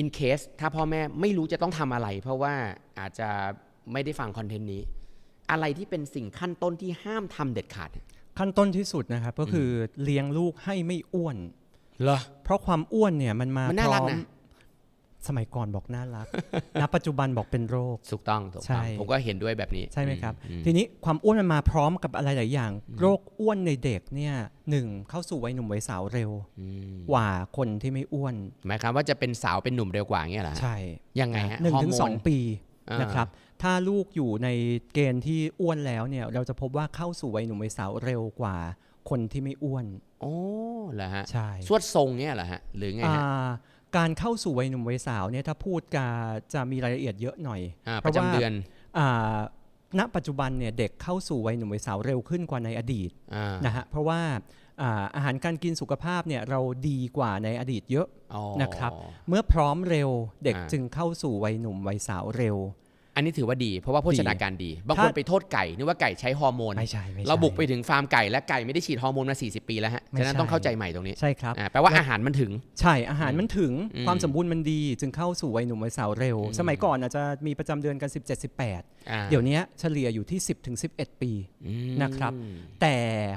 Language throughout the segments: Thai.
in case ถ้าพ่อแม่ไม่รู้จะต้องทำอะไร เพราะว่าอาจจะไม่ได้ฟังคอนเทนต์นี้ อะไรที่เป็นสิ่งขั้นต้นที่ห้ามทำเด็ดขาด ขั้นต้นที่สุดนะครับก็คือเลี้ยงลูกให้ไม่อ้วน เหรอ เพราะความอ้วนเนี่ยมันมามันน่าพรัร้กอมนะ สมัยก่อนบอกน่ารัก ณ ปัจจุบันบอกเป็นโรค ถูกต้องถูกใช่ต้อง ผมก็เห็นด้วยแบบนี้ ใช่ไหมครับอืมทีนี้ความอ้วนมันมาพร้อมกับอะไรหลายอย่าง โรคอ้วนในเด็กเนี่ยหนึ่งเข้าสู่วัยหนุ่มวัยสาวเร็วอืมกว่าคนที่ไม่อ้วน หมายความว่าจะเป็นสาวเป็นหนุ่มเร็วกว่าอย่างเงี้ยเหรอฮะใช่ ยังไงฮะหนึ่งฮอร์ถึงโมสองปีอ่านนะครับ ถ้าลูกอยู่ในเกณฑ์ที่อ้วนแล้วเนี่ย เราจะพบว่าเข้าสู่วัยหนุ่มวัยสาวเร็วกว่าคนที่ไม่อ้วน โอ้เหรอฮะ ใช่ สวดทรงเงี้ยเหรอฮะ หรือไงฮะอ่า การเข้าสู่วัยหนุ่มวัยสาวเนี่ยถ้าพูดกาจะมีรายละเอียดเยอะหน่อยอ่าเพประราะว่าจำเดือนอ่าณปัจจุบันเนี่ยเด็กเข้าสู่วัยหนุ่มวัยสาวเร็วขึ้นกว่าในอดีตอ่านะฮะเพราะว่าอ่าอาหารการกินสุขภาพเนี่ยเราดีกว่าในอดีตเยอะอ๋อนะครับ เมื่อพร้อมเร็วเด็กอ่าจึงเข้าสู่วัยหนุ่มวัยสาวเร็ว อันนี้ถือว่าดี เพราะว่าโภชนาการดี บางคนถ้าไปโทษไก่นึกว่าไก่ใช้ฮอร์โมนไม่ใช่ไม่ใช่เราบุกไปถึงฟาร์มไก่และไก่ไม่ได้ฉีดฮอร์โมนมา 40 ปีแล้วฮะไม่ฉะนั้นใช่ต้องเข้าใจใหม่ตรงนี้ใช่ครับอ่าแปลว่าอาหารมันถึง ใช่อาหารมันถึงอืมความสมบูรณ์มันดี จึงเข้าสู่วัยหนุ่มวัยสาวเร็วอืมสมัยก่อนอาจจะมีประจำเดือนกัน 17 18อ่าเดี๋ยวนี้เฉลี่ยอยู่ที่ 10ถึง11 ปีอืมนะครับแต่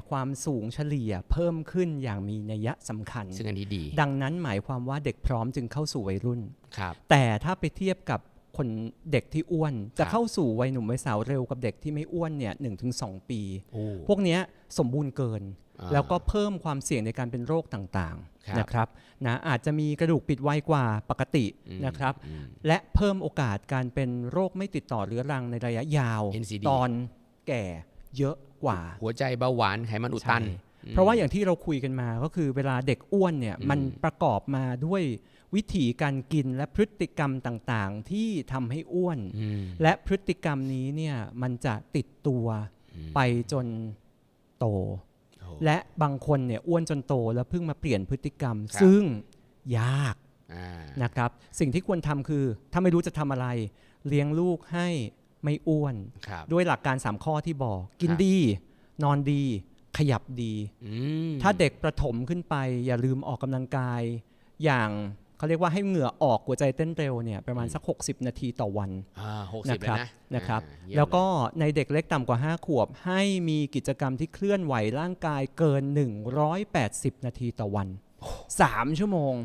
ความสูงเฉลี่ยเพิ่มขึ้นอย่างมีนัยสำคัญ ซึ่งอันนี้ดี ดังนั้นหมายความว่าเด็กพร้อมจึงเข้าสู่วัยรุ่นครับแต่ถ้าไปเทียบกับ คนเด็กที่อ้วน จะครับเข้าสู่วัยหนุ่มวัยสาวเร็วกับเด็กที่ไม่อ้วนเนี่ยหนึ่งถึงสองปีโอ้พวกเนี้ยสมบูรณ์เกินอ่าแล้วก็เพิ่มความเสี่ยงในการเป็นโรคต่างครับๆนะครับนะอาจจะมีกระดูกปิดไวกว่าปกติอืมนะครับอืมและเพิ่มโอกาสการเป็นโรคไม่ติดต่อเรื้อรังในระยะยาว NCD ตอนแก่เยอะกว่า หัวใจเบาหวานไขมันอุดตันใช่ เพราะว่าอย่างที่เราคุยกันมาก็คือเวลาเด็กอ้วนเนี่ยอืมมันประกอบมาด้วยวิธีการกินและพฤติกรรมต่างๆ ที่ทำให้อ้วนอืมและพฤติกรรมนี้เนี่ยมันจะติดตัวอืมไปจนโตโอ้และบางคนเนี่ยอ้วนจนโตแล้วเพิ่งมาเปลี่ยนพฤติกรรมครับซึ่งยากอ่านะครับ สิ่งที่ควรทำคือ ถ้าไม่รู้จะทำอะไร เลี้ยงลูกให้ไม่อ้วนครับด้วยหลักการ3ข้อที่บอก กินครับดี นอนดี ขยับดีอืมถ้าเด็กประถมขึ้นไป อย่าลืมออกกำลังกาย อย่างเขาเรียกว่าให้เหงื่อออกหัวใจเต้นเร็วเนี่ยประมาณสัก 60 นาทีต่อวันอ่าหกนะสิบคเลยรับนะนะครับอ่าเยี่ยมแล้วก็เยในเด็กเล็กต่ำกว่า 5 ขวบ ให้มีกิจกรรมที่เคลื่อนไหวร่างกายเกิน 180 นาทีต่อวัน 3 ชั่วโมง